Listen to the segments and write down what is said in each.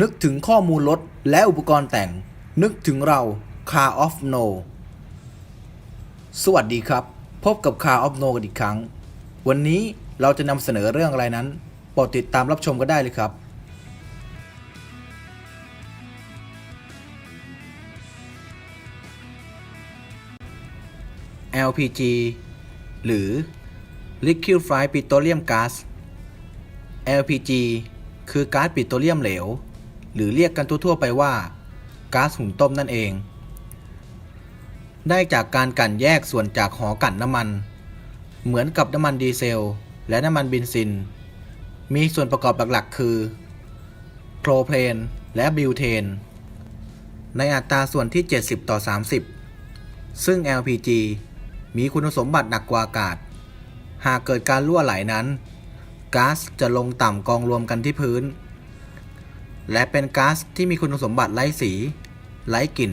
นึกถึงข้อมูลรถและอุปกรณ์แต่ง นึกถึงเรา Car of No สวัสดีครับ พบกับ Car of No กันอีกครั้ง วันนี้เราจะนำเสนอเรื่องอะไรนั้นโปรดติดตามรับชมกันได้เลยครับ LPG หรือ Liquefied Petroleum Gas LPG คือก๊าซปิโตรเลียมเหลว หรือเรียกกันทั่วๆไปว่าก๊าซหุงต้มนั่นเอง ได้จากการกั่นแยกส่วนจากหอกั่นน้ำมัน เหมือนกับน้ำมันดีเซล และน้ำมันเบนซิน มีส่วนประกอบหลักๆ คือโพรเพลนและบิวเทน ในอัตราส่วนที่ 70 ต่อ 30 ซึ่ง LPG มีคุณสมบัติหนักกว่าอากาศ หากเกิดการรั่วไหลนั้นก๊าซจะลงต่ำกองรวมกันที่พื้น และเป็นก๊าซที่มีคุณสมบัติไร้สี ไร้กลิ่น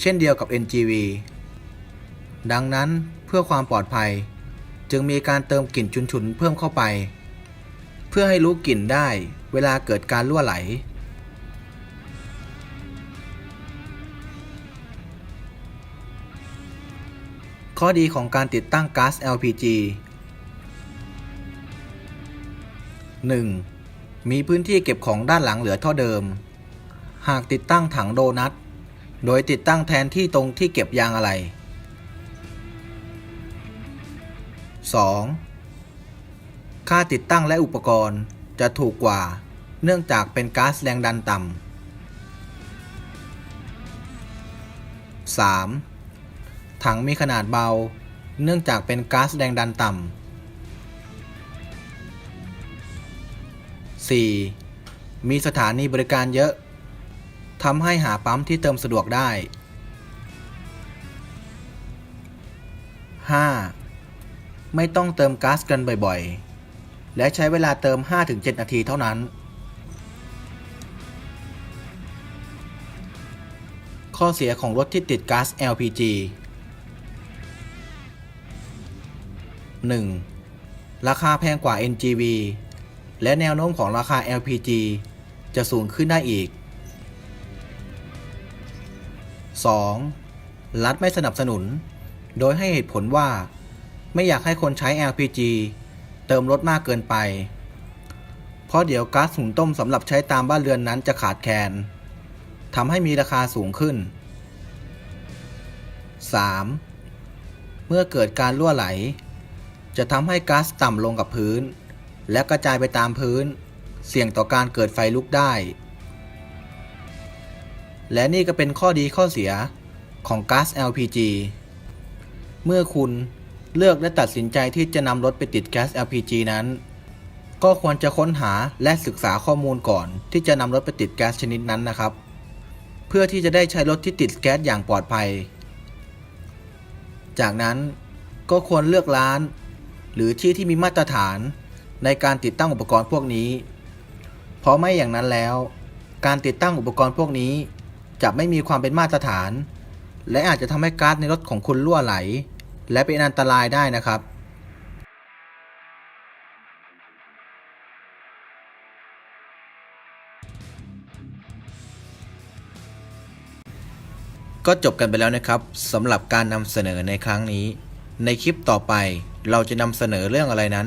เช่นเดียวกับ NGV ดังนั้นเพื่อความปลอดภัย จึงมีการเติมกลิ่นฉุนๆเพิ่มเข้าไป เพื่อให้รู้กลิ่นได้เวลาเกิดการรั่วไหล ข้อดีของการติดตั้งก๊าซ LPG 1. มีพื้นที่เก็บของด้านหลังเหลือเท่าเดิม หากติดตั้งถังโดนัท โดยติดตั้งแทนที่ตรงที่เก็บยางอะไหล่ 2. ค่าติดตั้งและอุปกรณ์จะถูกกว่า เนื่องจากเป็นก๊าซแรงดันต่ำ 3. ถังมีขนาดเบา เนื่องจากเป็นก๊าซแรงดันต่ำ 4. มีสถานีบริการเยอะ ทำให้หาปั๊มที่เติมสะดวกได้ 5. ไม่ต้องเติมก๊าซกันบ่อยๆ และใช้เวลาเติม 5-7 นาทีเท่านั้น ข้อเสียของรถที่ติดก๊าซ LPG 1. ราคาแพงกว่า NGV และแนวโน้มของราคา LPG จะสูงขึ้นได้อีก 2. รัฐไม่สนับสนุน โดยให้เหตุผลว่า ไม่อยากให้คนใช้ LPG เติมรถมากเกินไป เพราะเดี๋ยวก๊าซหุงต้มสำหรับใช้ตามบ้านเรือนนั้นจะขาดแคลนทำให้มีราคาสูงขึ้น 3. เมื่อเกิดการรั่วไหล จะทำให้ก๊าซต่ำลงกับพื้น และกระจายไปตามพื้น เสี่ยงต่อการเกิดไฟลุกได้ และนี่ก็เป็นข้อดีข้อเสียของก๊าซ LPG เมื่อคุณเลือกและตัดสินใจที่จะนำรถไปติดแก๊ส LPG นั้น ก็ควรจะค้นหาและศึกษาข้อมูลก่อน ที่จะนำรถไปติดแก๊สชนิดนั้นนะครับ เพื่อที่จะได้ใช้รถที่ติดแก๊สอย่างปลอดภัย จากนั้นก็ควรเลือกร้าน หรือที่ที่มีมาตรฐาน ในการติดตั้งอุปกรณ์พวกนี้ เพราะไม่อย่างนั้นแล้ว การติดตั้งอุปกรณ์พวกนี้ จะไม่มีความเป็นมาตรฐาน และอาจจะทำให้ก๊าซในรถของคุณรั่วไหล และเป็นอันตรายได้นะครับก็จบกันไปแล้วนะครับสำหรับการนำเสนอในครั้งนี้ ในคลิปต่อไปเราจะนำเสนอเรื่องอะไรนั้น